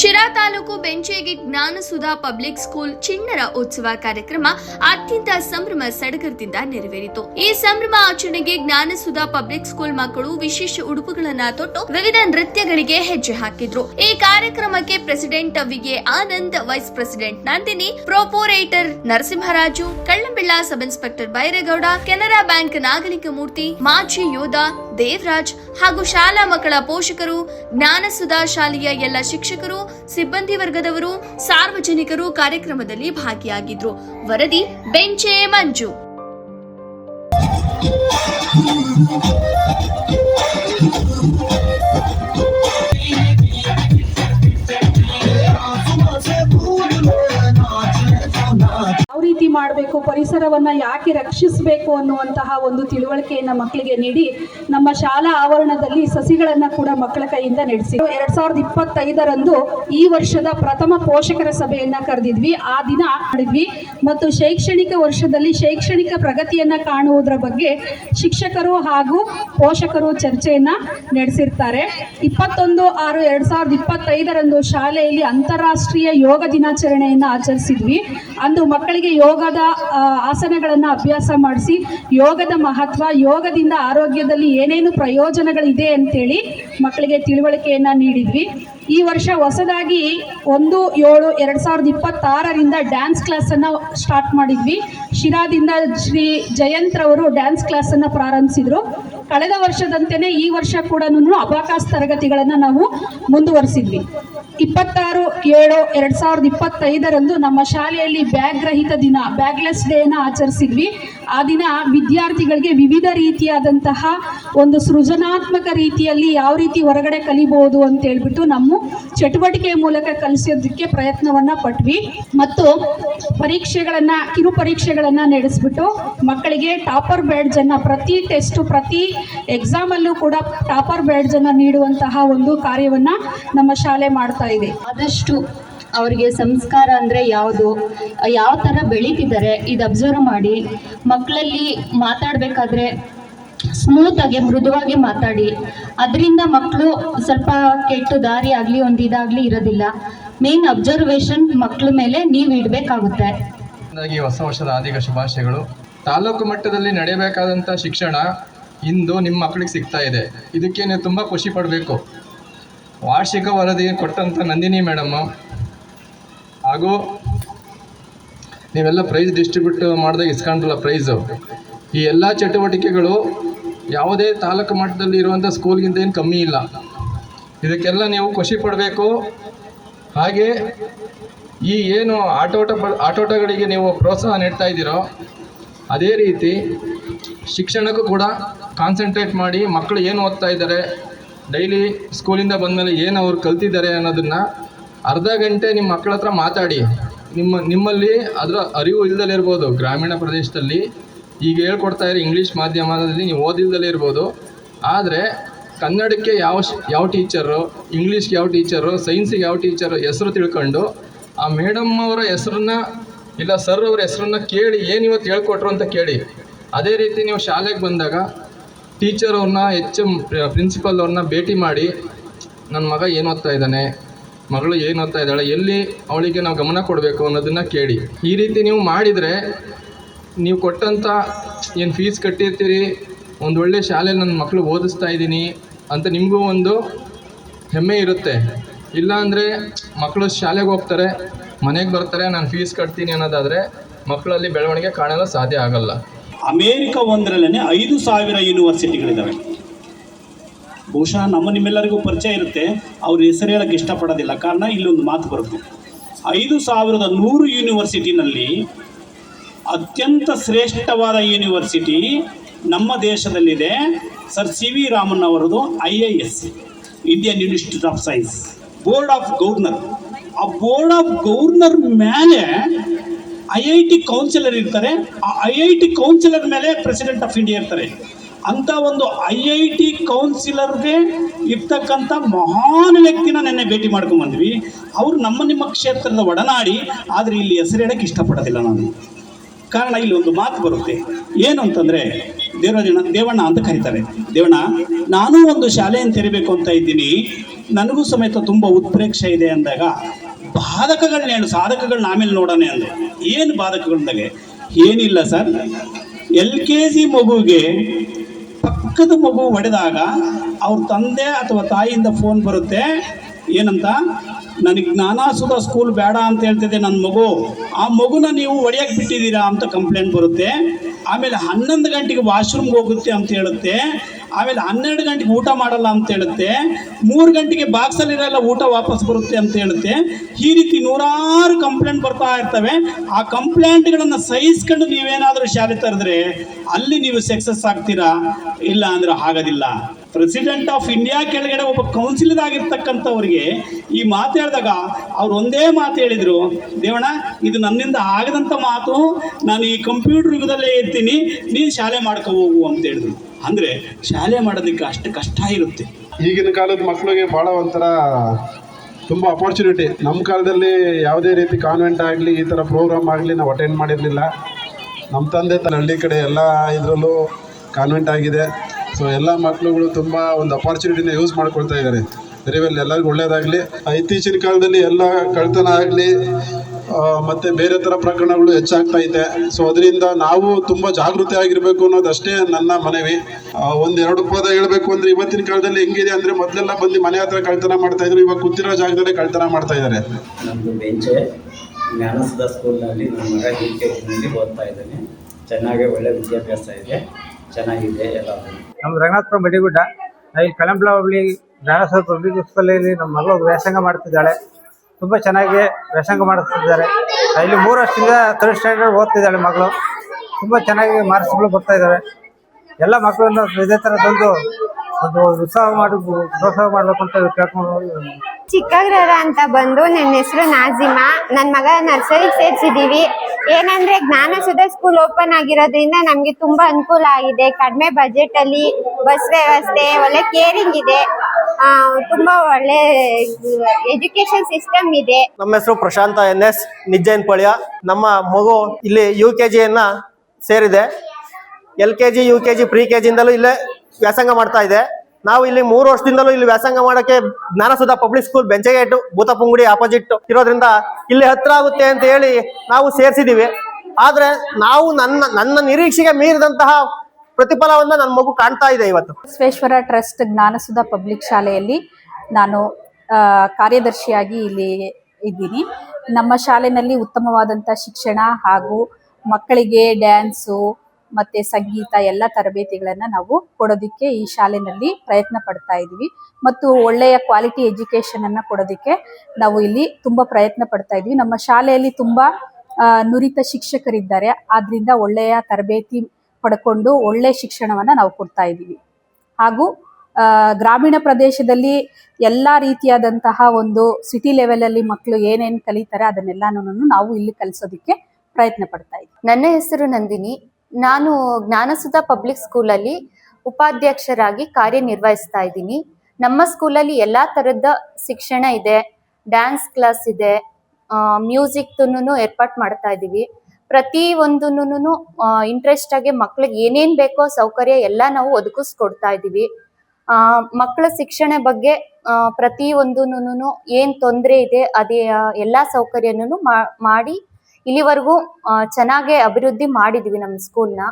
Sira taluk Benchegi Jnanasudha public school ಚಿಣ್ಣರ ಉತ್ಸವ ಕಾರ್ಯಕ್ರಮ ಅತ್ಯಂತ ಸಂಭ್ರಮ ಸಡಗರದಿಂದ ನೆರವೇರಿತು. ಈ ಸಂಭ್ರಮ ಆಚರಣೆಗೆ ಜ್ಞಾನಸುಧಾ ಪಬ್ಲಿಕ್ ಸ್ಕೂಲ್ ಮಕ್ಕಳು ವಿಶೇಷ ಉಡುಪುಗಳನ್ನ ತೊಟ್ಟು ವಿವಿಧ ನೃತ್ಯಗಳಿಗೆ ಹೆಜ್ಜೆ ಹಾಕಿದ್ರು. ಈ ಕಾರ್ಯಕ್ರಮಕ್ಕೆ president ವಿಗೆ Anand, vice president Nandini, proprietor Narasimharaju, Kallambella sub inspector Byregowda, Canara bank ನಾಗರಿಕ ನಾಗಲಿಂಗಮೂರ್ತಿ ಮಾಜಿ ಯೋಧ ದೇವರಾಜ್ ಹಾಗೂ ಶಾಲಾ ಮಕ್ಕಳ ಪೋಷಕರು, ಜ್ಞಾನಸುಧಾ ಶಾಲೆಯ ಎಲ್ಲ ಶಿಕ್ಷಕರು, ಸಿಬ್ಬಂದಿ ವರ್ಗದವರು, ಸಾರ್ವಜನಿಕರು ಕಾರ್ಯಕ್ರಮದಲ್ಲಿ ಭಾಗಿಯಾಗಿದ್ರು. ವರದಿ ಬೆಂಚೆ ಮಂಜು. ಯಾವ ರೀತಿ ಮಾಡಬೇಕು, ಪರಿಸರವನ್ನ ಯಾಕೆ ರಕ್ಷಿಸಬೇಕು ಅನ್ನುವಂತಹ ಒಂದು ತಿಳುವಳಿಕೆಯನ್ನ ಮಕ್ಕಳಿಗೆ ನೀಡಿ ನಮ್ಮ ಶಾಲಾ ಆವರಣದಲ್ಲಿ ಸಸಿಗಳನ್ನ ಕೂಡ ಮಕ್ಕಳ ಕೈಯಿಂದ ನಡೆಸಿ. ಎರಡ್ ಸಾವಿರದ ಇಪ್ಪತ್ತೈದರಂದು ಈ ವರ್ಷದ ಪ್ರಥಮ ಪೋಷಕರ ಸಭೆಯನ್ನ ಕರೆದಿದ್ವಿ. ಆ ದಿನ ಮಾಡಿದ್ವಿ. ಮತ್ತು ಶೈಕ್ಷಣಿಕ ವರ್ಷದಲ್ಲಿ ಶೈಕ್ಷಣಿಕ ಪ್ರಗತಿಯನ್ನ ಕಾಣುವುದರ ಬಗ್ಗೆ ಶಿಕ್ಷಕರು ಹಾಗೂ ಪೋಷಕರು ಚರ್ಚೆಯನ್ನ ನಡೆಸಿರ್ತಾರೆ. ಇಪ್ಪತ್ತೊಂದು ಆರು ಎರಡ್ ಸಾವಿರದ ಇಪ್ಪತ್ತೈದರಂದು ಶಾಲೆಯಲ್ಲಿ ಅಂತಾರಾಷ್ಟ್ರೀಯ ಯೋಗ ದಿನಾಚರಣೆಯನ್ನ ಆಚರಿಸಿದ್ವಿ. ಅಂದು ಮಕ್ಕಳಿಗೆ ಯೋಗದ ಆಸನಗಳನ್ನು ಅಭ್ಯಾಸ ಮಾಡಿಸಿ, ಯೋಗದ ಮಹತ್ವ, ಯೋಗದಿಂದ ಆರೋಗ್ಯದಲ್ಲಿ ಏನೇನು ಪ್ರಯೋಜನಗಳಿದೆ ಅಂತೇಳಿ ಮಕ್ಕಳಿಗೆ ತಿಳುವಳಿಕೆಯನ್ನು ನೀಡಿದ್ವಿ. ಈ ವರ್ಷ ಹೊಸದಾಗಿ ಒಂದು ಏಳು ಎರಡು ಸಾವಿರದ ಇಪ್ಪತ್ತಾರರಿಂದ ಡ್ಯಾನ್ಸ್ ಕ್ಲಾಸನ್ನು ಸ್ಟಾರ್ಟ್ ಮಾಡಿದ್ವಿ. ಶಿರಾದಿಂದ ಶ್ರೀ ಜಯಂತ್ರವರು ಡ್ಯಾನ್ಸ್ ಕ್ಲಾಸನ್ನು ಪ್ರಾರಂಭಿಸಿದ್ರು. ಕಳೆದ ವರ್ಷದಂತೆಯೇ ಈ ವರ್ಷ ಕೂಡ ಅಬಾಕಾಸ್ ತರಗತಿಗಳನ್ನು ನಾವು ಮುಂದುವರಿಸಿದ್ವಿ. ಇಪ್ಪತ್ತಾರು, ಏಳು, ಎರಡ್ ಸಾವಿರದ ಇಪ್ಪತ್ತೈದರಂದು ನಮ್ಮ ಶಾಲೆಯಲ್ಲಿ ಬ್ಯಾಗ್ ರಹಿತ ದಿನ, ಬ್ಯಾಗ್ಲೆಸ್ ಡೇನ ಆಚರಿಸಿದ್ವಿ. ಆ ದಿನ ವಿದ್ಯಾರ್ಥಿಗಳಿಗೆ ವಿವಿಧ ರೀತಿಯಾದಂತಹ ಒಂದು ಸೃಜನಾತ್ಮಕ ರೀತಿಯಲ್ಲಿ ಯಾವ ರೀತಿ ಹೊರಗಡೆ ಕಲಿಬಹುದು ಅಂತ ಹೇಳ್ಬಿಟ್ಟು ನಮ್ಮ ಚಟುವಟಿಕೆ ಮೂಲಕ ಕಲಿಸೋದಕ್ಕೆ ಪ್ರಯತ್ನವನ್ನ ಪಟ್ವಿ. ಮತ್ತು ಪರೀಕ್ಷೆಗಳನ್ನ, ಕಿರು ಪರೀಕ್ಷೆಗಳನ್ನ ನಡೆಸ್ಬಿಟ್ಟು ಮಕ್ಕಳಿಗೆ ಟಾಪರ್ ಬ್ಯಾಡ್ಜ್ ಅನ್ನ ಪ್ರತಿ ಟೆಸ್ಟ್, ಪ್ರತಿ ಎಕ್ಸಾಮ್ ಅಲ್ಲೂ ಕೂಡ ಟಾಪರ್ ಬ್ಯಾಡ್ಜ್ ಅನ್ನ ನೀಡುವಂತಹ ಒಂದು ಕಾರ್ಯವನ್ನ ನಮ್ಮ ಶಾಲೆ ಮಾಡ್ತಾ ಇದೆ. ಆದಷ್ಟು ಅವರಿಗೆ ಸಂಸ್ಕಾರ ಅಂದರೆ ಯಾವುದು? ಯಾವ ಥರ ಬೆಳೀತಿದ್ದಾರೆ? ಇದು ಅಬ್ಸರ್ವ್ ಮಾಡಿ. ಮಕ್ಕಳಲ್ಲಿ ಮಾತಾಡಬೇಕಾದ್ರೆ ಸ್ಮೂತಾಗಿ ಮೃದುವಾಗಿ ಮಾತಾಡಿ. ಅದರಿಂದ ಮಕ್ಕಳು ಸ್ವಲ್ಪ ಕೆಟ್ಟು ದಾರಿ ಆಗಲಿ, ಒಂದು ಇದಾಗಲಿ ಇರೋದಿಲ್ಲ. ಮೇನ್ ಅಬ್ಸರ್ವೇಷನ್ ಮಕ್ಕಳ ಮೇಲೆ ನೀವು ಇಡಬೇಕಾಗುತ್ತೆ. ಹೊಸ ವರ್ಷದ ಆದಿಗ ಶುಭಾಶಯಗಳು. ತಾಲೂಕು ಮಟ್ಟದಲ್ಲಿ ನಡೆಯಬೇಕಾದಂಥ ಶಿಕ್ಷಣ ಇಂದು ನಿಮ್ಮ ಮಕ್ಕಳಿಗೆ ಸಿಗ್ತಾ ಇದೆ. ಇದಕ್ಕೆ ನೀವು ತುಂಬ ಖುಷಿ ಪಡಬೇಕು. ವಾರ್ಷಿಕ ವರದಿ ಕೊಟ್ಟಂಥ ನಂದಿನಿ ಮೇಡಮ್ಮು ಹಾಗೂ ನೀವೆಲ್ಲ ಪ್ರೈಸ್ ಡಿಸ್ಟ್ರಿಬ್ಯೂಟ್ ಮಾಡಿದಾಗ ಇಸ್ಕೊಂಡ್ರಲ್ಲ ಪ್ರೈಸು ಈ ಎಲ್ಲ ಚಟುವಟಿಕೆಗಳು ಯಾವುದೇ ತಾಲೂಕು ಮಟ್ಟದಲ್ಲಿ ಇರುವಂಥ ಸ್ಕೂಲ್ಗಿಂತ ಏನು ಕಮ್ಮಿ ಇಲ್ಲ. ಇದಕ್ಕೆಲ್ಲ ನೀವು ಖುಷಿ ಪಡಬೇಕು. ಹಾಗೆ ಈ ಏನು ಆಟೋಟ ಆಟೋಟಗಳಿಗೆ ನೀವು ಪ್ರೋತ್ಸಾಹ ನೀಡ್ತಾ ಇದ್ದೀರೋ, ಅದೇ ರೀತಿ ಶಿಕ್ಷಣಕ್ಕೂ ಕೂಡ ಕಾನ್ಸಂಟ್ರೇಟ್ ಮಾಡಿ ಮಕ್ಕಳು ಏನು ಓದ್ತಾ ಇದ್ದಾರೆ ಡೈಲಿ ಸ್ಕೂಲಿಂದ ಬಂದಮೇಲೆ ಏನು ಅವ್ರು ಕಲ್ತಿದ್ದಾರೆ ಅನ್ನೋದನ್ನು ಅರ್ಧ ಗಂಟೆ ನಿಮ್ಮ ಮಕ್ಕಳ ಹತ್ರ ಮಾತಾಡಿ. ನಿಮ್ಮ, ನಿಮ್ಮಲ್ಲಿ ಅದರ ಅರಿವು ಇಲ್ದಲೇ ಇರ್ಬೋದು. ಗ್ರಾಮೀಣ ಪ್ರದೇಶದಲ್ಲಿ ಈಗ ಹೇಳ್ಕೊಡ್ತಾ ಇರೋ ಇಂಗ್ಲೀಷ್ ಮಾಧ್ಯಮದಲ್ಲಿ ನೀವು ಓದಿಲ್ದಲೇ ಇರ್ಬೋದು. ಆದರೆ ಕನ್ನಡಕ್ಕೆ ಯಾವ ಯಾವ ಟೀಚರು, ಇಂಗ್ಲೀಷ್ಗೆ ಯಾವ ಟೀಚರು, ಸೈನ್ಸಿಗೆ ಯಾವ ಟೀಚರು ಹೆಸರು ತಿಳ್ಕೊಂಡು ಆ ಮೇಡಮ್ ಅವರ ಹೆಸರನ್ನ ಇಲ್ಲ ಸರ್ ಅವ್ರ ಹೆಸರನ್ನ ಕೇಳಿ ಏನು ಇವತ್ತು ಹೇಳ್ಕೊಟ್ರು ಅಂತ ಕೇಳಿ. ಅದೇ ರೀತಿ ನೀವು ಶಾಲೆಗೆ ಬಂದಾಗ ಟೀಚರ್ ಅವ್ರನ್ನ ಹೆಚ್ಚು ಪ್ರಿನ್ಸಿಪಲ್ ಅವ್ರನ್ನ ಭೇಟಿ ಮಾಡಿ, ನನ್ನ ಮಗ ಏನು ಓದ್ತಾ ಇದ್ದಾನೆ? ಮಗಳು ಏನು ಓದ್ತಾ ಇದ್ದಾಳೆ? ಎಲ್ಲಿ ಅವಳಿಗೆ ನಾವು ಗಮನ ಕೊಡಬೇಕು ಅನ್ನೋದನ್ನು ಕೇಳಿ. ಈ ರೀತಿ ನೀವು ಮಾಡಿದರೆ ನೀವು ಕೊಟ್ಟಂಥ ಏನು ಫೀಸ್ ಕಟ್ಟಿರ್ತೀರಿ? ಒಂದು ಒಳ್ಳೆ ಶಾಲೆಯಲ್ಲಿ ನನ್ನ ಮಕ್ಕಳು ಓದಿಸ್ತಾ ಇದ್ದೀನಿ ಅಂತ ನಿಮಗೂ ಒಂದು ಹೆಮ್ಮೆ ಇರುತ್ತೆ. ಇಲ್ಲಾಂದರೆ ಮಕ್ಕಳು ಶಾಲೆಗೆ ಹೋಗ್ತಾರೆ, ಮನೆಗೆ ಬರ್ತಾರೆ, ನಾನು ಫೀಸ್ ಕಟ್ತೀನಿ ಅನ್ನೋದಾದರೆ ಮಕ್ಕಳಲ್ಲಿ ಬೆಳವಣಿಗೆ ಕಾಣಲು ಸಾಧ್ಯ ಆಗಲ್ಲ. ಅಮೇರಿಕ ಒಂದರಲ್ಲೇ ಐದು ಸಾವಿರ ಯೂನಿವರ್ಸಿಟಿಗಳಿದ್ದಾವೆ ಬಹುಶಃ ನಮ್ಮ ನಿಮ್ಮೆಲ್ಲರಿಗೂ ಪರಿಚಯ ಇರುತ್ತೆ. ಅವ್ರ ಹೆಸರು ಹೇಳಕ್ಕೆ ಇಷ್ಟಪಡೋದಿಲ್ಲ. ಕಾರಣ ಇಲ್ಲೊಂದು ಮಾತು ಬರುತ್ತೆ. ಐದು ಸಾವಿರದ ನೂರು ಯೂನಿವರ್ಸಿಟಿನಲ್ಲಿ ಅತ್ಯಂತ ಶ್ರೇಷ್ಠವಾದ ಯೂನಿವರ್ಸಿಟಿ ನಮ್ಮ ದೇಶದಲ್ಲಿದೆ. ಸರ್ ಸಿ ವಿ ರಾಮನ್ ಅವರದು I I S Indian Institute of Science board of governor ಆ ಬೋರ್ಡ್ ಆಫ್ ಗೌರ್ನರ್ ಮೇಲೆ ಐ ಐ ಟಿ ಕೌನ್ಸಿಲರ್ ಇರ್ತಾರೆ. ಆ ಐ ಐ ಟಿ ಕೌನ್ಸಿಲರ್ ಮೇಲೆ ಪ್ರೆಸಿಡೆಂಟ್ ಆಫ್ ಇಂಡಿಯಾ ಇರ್ತಾರೆ. ಅಂತ ಒಂದು ಐ ಐ ಟಿ ಕೌನ್ಸಿಲರ್ಗೆ ಇರ್ತಕ್ಕಂಥ ಮಹಾನ್ ವ್ಯಕ್ತಿನ ನೆನ್ನೆ ಭೇಟಿ ಮಾಡ್ಕೊಂಡು ಬಂದ್ವಿ. ಅವರು ನಮ್ಮ ನಿಮ್ಮ ಕ್ಷೇತ್ರದ ಒಡನಾಡಿ, ಆದರೆ ಇಲ್ಲಿ ಹೆಸರು ಹೇಳಕ್ಕೆ ಇಷ್ಟಪಡೋದಿಲ್ಲ ನಾನು. ಕಾರಣ ಇಲ್ಲಿ ಒಂದು ಮಾತು ಬರುತ್ತೆ. ಏನು ಅಂತಂದರೆ, ದೇವರಾಜಣ್ಣ, ದೇವಣ್ಣ ಅಂತ ಕರೀತಾರೆ. ದೇವಣ್ಣ, ನಾನು ಒಂದು ಶಾಲೆಯನ್ನು ತೆರಿಬೇಕು ಅಂತ ಇದ್ದೀನಿ. ನನಗೂ ಸಮೇತ ತುಂಬ ಉತ್ಪ್ರೇಕ್ಷೆ ಇದೆ ಅಂದಾಗ ಬಾಧಕಗಳನ್ನ ಹೇಳು ಸಾಧಕಗಳನ್ನ ಆಮೇಲೆ ನೋಡೋಣ ಅಂದೆ. ಏನು ಬಾಧಕಗಳಂದಾಗೆ ಏನಿಲ್ಲ ಸರ್. ಎಲ್ ಕೆ ಜಿ ಮಗುವಿಗೆ ಪಕ್ಕದ ಮಗು ಹೊಡೆದಾಗ ಅವ್ರ ತಂದೆ ಅಥವಾ ತಾಯಿಯಿಂದ ಫೋನ್ ಬರುತ್ತೆ, ಏನಂತ? ನನಗೆ ಜ್ಞಾನಾಸುಧ ಸ್ಕೂಲ್ ಬೇಡ ಅಂತ ಹೇಳ್ತಿದ್ದೆ ನನ್ನ ಮಗು. ಆ ಮಗುನ ನೀವು ಹೊಡೆಯಕ್ಕೆ ಬಿಟ್ಟಿದ್ದೀರಾ? ಅಂತ ಕಂಪ್ಲೇಂಟ್ ಬರುತ್ತೆ. ಆಮೇಲೆ ಹನ್ನೊಂದು ಗಂಟೆಗೆ ವಾಶ್ರೂಮ್ಗೆ ಹೋಗುತ್ತೆ ಅಂತ ಹೇಳುತ್ತೆ. ಆಮೇಲೆ ಹನ್ನೆರಡು ಗಂಟೆಗೆ ಊಟ ಮಾಡಲ್ಲ ಅಂತ ಹೇಳುತ್ತೆ. ಮೂರು ಗಂಟೆಗೆ ಬಾಕ್ಸಲ್ಲಿರಲ್ಲ ಊಟ ವಾಪಸ್ ಬರುತ್ತೆ ಅಂತ ಹೇಳುತ್ತೆ. ಈ ರೀತಿ ನೂರಾರು ಕಂಪ್ಲೇಂಟ್ ಬರ್ತಾ ಇರ್ತವೆ. ಆ ಕಂಪ್ಲೇಂಟ್ಗಳನ್ನು ಸಹಿಸ್ಕೊಂಡು ನೀವೇನಾದರೂ ಶಾಲೆ ತರೆದ್ರೆ ಅಲ್ಲಿ ನೀವು ಸಕ್ಸಸ್ ಆಗ್ತೀರಾ? ಇಲ್ಲ ಅಂದ್ರೆ ಆಗೋದಿಲ್ಲ. ಪ್ರೆಸಿಡೆಂಟ್ ಆಫ್ ಇಂಡಿಯಾ ಕೆಳಗಡೆ ಒಬ್ಬ ಕೌನ್ಸಿಲರ್ ಆಗಿರ್ತಕ್ಕಂಥವ್ರಿಗೆ ಈ ಮಾತು ಹೇಳಿದಾಗ ಅವ್ರು ಒಂದೇ ಮಾತು ಹೇಳಿದರು. ದೇವಣ ಇದು ನನ್ನಿಂದ ಆಗದಂಥ ಮಾತು. ನಾನು ಈ ಕಂಪ್ಯೂಟರ್ ಯುಗದಲ್ಲೇ ಇರ್ತೀನಿ. ನೀನು ಶಾಲೆ ಮಾಡ್ಕೋ ಹೋಗು ಅಂತ ಹೇಳಿದ್ರು. ಅಂದರೆ ಶಾಲೆ ಮಾಡೋದಕ್ಕೆ ಅಷ್ಟು ಕಷ್ಟ ಇರುತ್ತೆ. ಈಗಿನ ಕಾಲದ ಮಕ್ಕಳಿಗೆ ಭಾಳ ಒಂಥರ ತುಂಬ ಅಪಾರ್ಚುನಿಟಿ ನಮ್ಮ ಕಾಲದಲ್ಲಿ ಯಾವುದೇ ರೀತಿ ಕಾನ್ವೆಂಟ್ ಆಗಲಿ, ಈ ಥರ ಪ್ರೋಗ್ರಾಮ್ ಆಗಲಿ ನಾವು ಅಟೆಂಡ್ ಮಾಡಿರಲಿಲ್ಲ. ನಮ್ಮ ತಂದೆ ತನ್ನ ಹಳ್ಳಿ ಕಡೆ ಎಲ್ಲ ಇದರಲ್ಲೂ ಕಾನ್ವೆಂಟ್ ಆಗಿದೆ. ಸೊ ಎಲ್ಲ ಮಕ್ಕಳುಗಳು ತುಂಬ ಒಂದು ಅಪಾರ್ಚುನಿಟಿನ ಯೂಸ್ ಮಾಡ್ಕೊಳ್ತಾ ಇದ್ದಾರೆ ವೆರಿ ವೆಲ್ ಎಲ್ಲರಿಗೂ ಒಳ್ಳೆಯದಾಗಲಿ ಇತ್ತೀಚಿನ ಕಾಲದಲ್ಲಿ ಎಲ್ಲ ಕಳ್ತನ ಆಗಲಿ ಮತ್ತು ಬೇರೆ ಥರ ಪ್ರಕರಣಗಳು ಹೆಚ್ಚಾಗ್ತಾ ಇದೆ. ಸೊ ಅದರಿಂದ ನಾವು ತುಂಬ ಜಾಗೃತಿ ಆಗಿರಬೇಕು ಅನ್ನೋದಷ್ಟೇ ನನ್ನ ಮನವಿ. ಒಂದೆರಡು ಎರಡು ಪದ ಹೇಳಬೇಕು ಅಂದರೆ ಇವತ್ತಿನ ಕಾಲದಲ್ಲಿ ಹೆಂಗಿದೆ ಅಂದರೆ ಮೊದಲೆಲ್ಲ ಬಂದು ಮನೆ ಹತ್ರ ಕಳ್ತನ ಮಾಡ್ತಾ ಇದ್ರು ಇವಾಗ ಕೂತಿರೋ ಜಾಗದಲ್ಲೇ ಕಳ್ತನ ಮಾಡ್ತಾ ಇದ್ದಾರೆ. ನಮ್ಮದು ಬೆಂಚೆ ಜ್ಞಾನಸುಧ ಸ್ಕೂಲ್ನಲ್ಲಿ ನನ್ನ ಮಗ ಯು ಕೆ ಜಿನಲ್ಲಿ ಓದ್ತಾ ಇದ್ದಾನೆ. ಚೆನ್ನಾಗಿ ಒಳ್ಳೆ ವಿದ್ಯಾಭ್ಯಾಸ ಇದೆ. ಚೆನ್ನಾಗಿದೆ ಎಲ್ಲ ನಮ್ಮ ರಂಗನಾಥಪುರ ಮಡಿಗುಡ್ಡ. ನಾವು ಇಲ್ಲಿ ಕಳಂಬ್ಲ ಹೋಬಳಿ ಜ್ಞಾನಸದ ಪಬ್ಲಿಕ್ ಸ್ಕೂಲಲ್ಲಿ ನಮ್ಮ ಮಗಳು ವ್ಯಾಸಂಗ ಮಾಡ್ತಿದ್ದಾಳೆ. ತುಂಬ ಚೆನ್ನಾಗಿ ವ್ಯಾಸಂಗ ಮಾಡಿಸ್ತಿದ್ದಾರೆ. ಇಲ್ಲಿ ಮೂರು ವರ್ಷದಿಂದ ಥರ್ಡ್ ಸ್ಟ್ಯಾಂಡರ್ಡ್ ಓದ್ತಿದ್ದಾಳೆ ಮಗಳು. ತುಂಬ ಚೆನ್ನಾಗಿ ಮಾರ್ಕ್ಸ್ಗಳು ಬರ್ತಾ ಇದ್ದಾವೆ. ಎಲ್ಲ ಮಕ್ಕಳನ್ನು ಇದೇ ಥರದೊಂದು ಒಂದು ಉತ್ಸಾಹ ಮಾಡಿ ಪ್ರೋತ್ಸಾಹ ಮಾಡಬೇಕು ಅಂತ ಕೇಳ್ಕೊಂಡು ಅಂತ ಬಂದು ನನ್ನ ಹೆಸರು ನಾಜಿಮಾ ನನ್ನ ಮಗ ನರ್ಸರಿ ಸೇರಿಸಿದೀವಿ. ಏನಂದ್ರೆ ಜ್ಞಾನಸುಧ ಸ್ಕೂಲ್ ಓಪನ್ ಆಗಿರೋದ್ರಿಂದ ನಮಗೆ ತುಂಬಾ ಅನುಕೂಲ ಆಗಿದೆ. ಕಡಿಮೆ ಬಜೆಟ್ ಅಲ್ಲಿ ಬಸ್ ವ್ಯವಸ್ಥೆ ಒಳ್ಳೆ ಕೇರಿಂಗ್ ಇದೆ. ಆ, ತುಂಬಾ ಒಳ್ಳೆ ಎಜುಕೇಶನ್ ಸಿಸ್ಟಮ್ ಇದೆ. ನಮ್ಮ ಹೆಸರು ಪ್ರಶಾಂತ ಎನ್ ಎಸ್ ನಿಜ್ಜೈನ್ಪಳ್ಯ ನಮ್ಮ ಮಗು ಇಲ್ಲಿ ಯು ಕೆ ಜಿಯನ್ನ ಸೇರಿದೆ. L K G U K G pre K ಜಿಯಿಂದಲೂ ಇಲ್ಲೇ ವ್ಯಾಸಂಗ ಮಾಡ್ತಾ ಇದೆ. ನಾವು ಇಲ್ಲಿ ಮೂರು ವರ್ಷದಿಂದಲೂ ಇಲ್ಲಿ ವ್ಯಾಸಂಗ ಮಾಡಕ್ಕೆ Jnanasudha public school Benchagate Bhutapungudi opposite ಇರೋದ್ರಿಂದ ಇಲ್ಲಿ ಹತ್ರ ಆಗುತ್ತೆ ಅಂತ ಹೇಳಿ ನಾವು ಸೇರಿಸಿದೀವಿ. ಆದ್ರೆ ನಾವು ನನ್ನ ನನ್ನ ನಿರೀಕ್ಷೆಗೆ ಮೀರಿದಂತಹ ಪ್ರತಿಫಲವನ್ನ ನನ್ನ ಮಗು ಕಾಣ್ತಾ ಇದೆ ಇವತ್ತು. ಬಸವೇಶ್ವರ ಟ್ರಸ್ಟ್ ಜ್ಞಾನಸುಧ ಪಬ್ಲಿಕ್ ಶಾಲೆಯಲ್ಲಿ ನಾನು ಕಾರ್ಯದರ್ಶಿಯಾಗಿ ಇಲ್ಲಿ ಇದ್ದೀನಿ. ನಮ್ಮ ಶಾಲೆಯಲ್ಲಿ ಉತ್ತಮವಾದಂಥ ಶಿಕ್ಷಣ ಹಾಗೂ ಮಕ್ಕಳಿಗೆ ಡ್ಯಾನ್ಸು ಮತ್ತು ಸಂಗೀತ ಎಲ್ಲ ತರಬೇತಿಗಳನ್ನ ನಾವು ಕೊಡೋದಿಕ್ಕೆ ಈ ಶಾಲೆಯಲ್ಲಿ ಪ್ರಯತ್ನ ಪಡ್ತಾ ಇದ್ದೀವಿ. ಮತ್ತು ಒಳ್ಳೆಯ ಕ್ವಾಲಿಟಿ ಎಜುಕೇಷನನ್ನು ಕೊಡೋದಿಕ್ಕೆ ನಾವು ಇಲ್ಲಿ ತುಂಬಾ ಪ್ರಯತ್ನ ಪಡ್ತಾ ಇದ್ವಿ ನಮ್ಮ ಶಾಲೆಯಲ್ಲಿ ತುಂಬ ನುರಿತ ಶಿಕ್ಷಕರಿದ್ದಾರೆ. ಆದ್ರಿಂದ ಒಳ್ಳೆಯ ತರಬೇತಿ ಪಡ್ಕೊಂಡು ಒಳ್ಳೆಯ ಶಿಕ್ಷಣವನ್ನು ನಾವು ಕೊಡ್ತಾ ಇದ್ದೀವಿ. ಹಾಗೂ ಗ್ರಾಮೀಣ ಪ್ರದೇಶದಲ್ಲಿ ಎಲ್ಲ ರೀತಿಯಾದಂತಹ ಒಂದು ಸಿಟಿ ಲೆವೆಲಲ್ಲಿ ಮಕ್ಕಳು ಏನೇನು ಕಲಿತಾರೆ ಅದನ್ನೆಲ್ಲನೂ ನಾವು ಇಲ್ಲಿ ಕಲಿಸೋದಕ್ಕೆ ಪ್ರಯತ್ನ ಪಡ್ತಾ ಇದ್ದೀವಿ. ನನ್ನ ಹೆಸರು ನಂದಿನಿ. ನಾನು ಜ್ಞಾನಸುಧ ಪಬ್ಲಿಕ್ ಸ್ಕೂಲಲ್ಲಿ ಉಪಾಧ್ಯಕ್ಷರಾಗಿ ಕಾರ್ಯನಿರ್ವಹಿಸ್ತಾ ಇದ್ದೀನಿ. ನಮ್ಮ ಸ್ಕೂಲಲ್ಲಿ ಎಲ್ಲ ಥರದ ಶಿಕ್ಷಣ ಇದೆ. ಡ್ಯಾನ್ಸ್ ಕ್ಲಾಸ್ ಇದೆ. ಮ್ಯೂಸಿಕ್ದುನು ಏರ್ಪಾಟ್ ಮಾಡ್ತಾ ಇದ್ದೀವಿ. ಪ್ರತಿ ಒಂದನ್ನು ಇಂಟ್ರೆಸ್ಟ್ ಆಗಿ ಮಕ್ಳಿಗೆ ಏನೇನು ಬೇಕೋ ಸೌಕರ್ಯ ಎಲ್ಲ ನಾವು ಒದಗಿಸ್ಕೊಡ್ತಾ ಇದ್ದೀವಿ. ಮಕ್ಕಳ ಶಿಕ್ಷಣ ಬಗ್ಗೆ ಪ್ರತಿ ಒಂದೂನು ಏನು ತೊಂದರೆ ಇದೆ ಅದೇ ಎಲ್ಲ ಸೌಕರ್ಯನೂ ಮಾಡಿ ಇಲ್ಲಿವರೆಗೂ ಚೆನ್ನಾಗಿ ಅಭಿವೃದ್ಧಿ ಮಾಡಿದ್ವಿ ನಮ್ಮ ಸ್ಕೂಲ್ನ